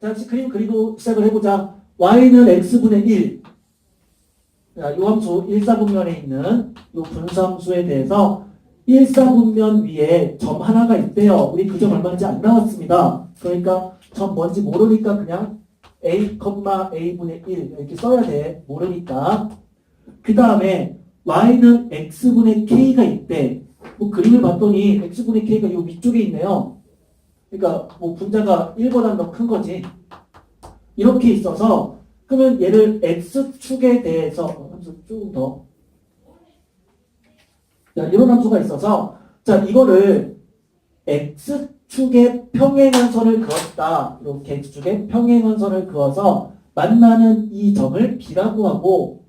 자, 다시 그림 그리고 시작을 해보자. y는 x분의 1. 자, 요 함수 1사분면에 있는 요 분수함수에 대해서 1사분면 위에 점 하나가 있대요. 우리 그 점 얼마인지 안 나왔습니다. 그러니까 점 뭔지 모르니까 그냥 a, a분의 1 이렇게 써야 돼. 모르니까. 그 다음에 y는 x분의 k가 있대. 뭐 그림을 봤더니 x분의 k가 요 위쪽에 있네요. 그러니까 뭐 분자가 1보다 더 큰 거지. 이렇게 있어서 그러면 얘를 x축에 대해서 어, 함수 조금 더 자, 이런 함수가 있어서 자 이거를 x축에 평행한 선을 그었다. 이렇게 x축에 평행한 선을 그어서 만나는 이 점을 b라고 하고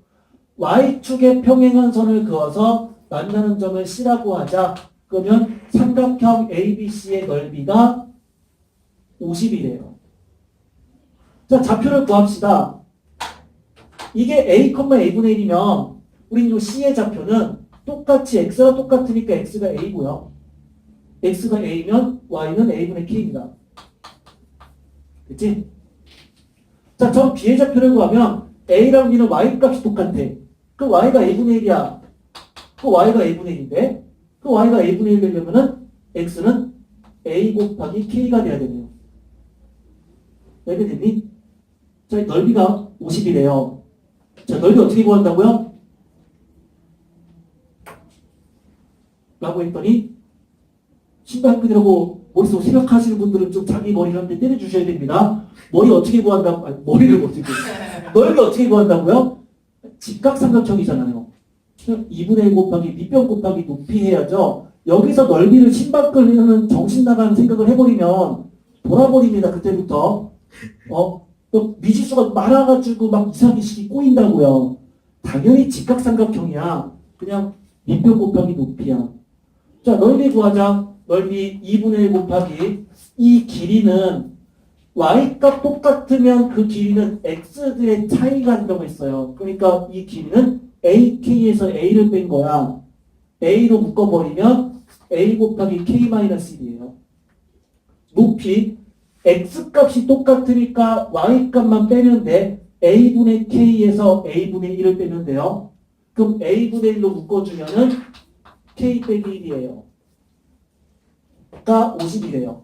y축에 평행한 선을 그어서 만나는 점을 c라고 하자. 그러면 삼각형 ABC의 넓이가 50이래요. 자, 좌표를 구합시다. 이게 A, A분의 1이면 우린 요 C의 좌표는 똑같이 X가 똑같으니까 X가 A고요. X가 A면 Y는 A분의 K입니다. 그치? 자, 저 B의 좌표를 구하면 A랑 B는 Y 값이 똑같아. 그 Y가 A분의 1이야. 그 Y가 A분의 1인데 그 Y가 A분의 1 되려면은 X는 A 곱하기 K가 돼야 되네요. 이해됐니? 자, 넓이가 50이래요. 자, 넓이 어떻게 구한다고요? 라고 했더니 신발 끄느라고 머릿속 생각하시는 분들은 좀 자기 머리를 한대 때려주셔야 됩니다. 머리 어떻게 구한다고? 아니, 머리를 어떻게? 넓이 어떻게 구한다고요? 직각삼각형이잖아요. 2분의 1 곱하기 밑변 곱하기 높이 해야죠. 여기서 넓이를 신발 끄는 정신 나가는 생각을 해버리면 돌아버립니다. 그때부터. 어? 또 미지수가 많아가지고 막 이상하게 식이 꼬인다고요. 당연히 직각삼각형이야. 그냥 밑변 곱하기 높이야. 자, 넓이 구하자. 넓이 2분의 1 곱하기 이 길이는 y값 똑같으면 그 길이는 x들의 차이가 한다고 했어요. 그러니까 이 길이는 ak에서 a를 뺀 거야. a로 묶어버리면 a 곱하기 k-1이에요. 높이 x값이 똑같으니까 y값만 빼면 돼. a분의 k에서 a분의 1을 빼면 돼요. 그럼 a분의 1로 묶어주면은 k 빼기 1이에요. 가 50이래요.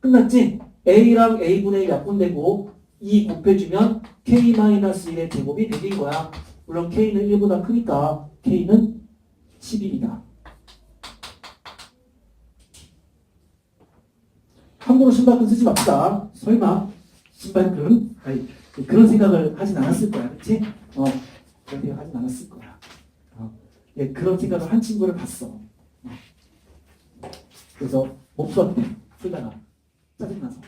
끝났지? a랑 a분의 1 약분되고 2 곱해주면 k-1의 제곱이 되는 거야. 물론 k는 1보다 크니까 k는 11이다. 함부로 신발끈 쓰지 맙시다. 설마 신발끈 아니, 그런 생각을 하진 않았을 거야, 그렇지? 어, 그런 생각 하진 않았을 거야. 어, 예, 그런 생각을 한 친구를 봤어. 어. 그래서 못 풀었대, 풀다가 짜증나서.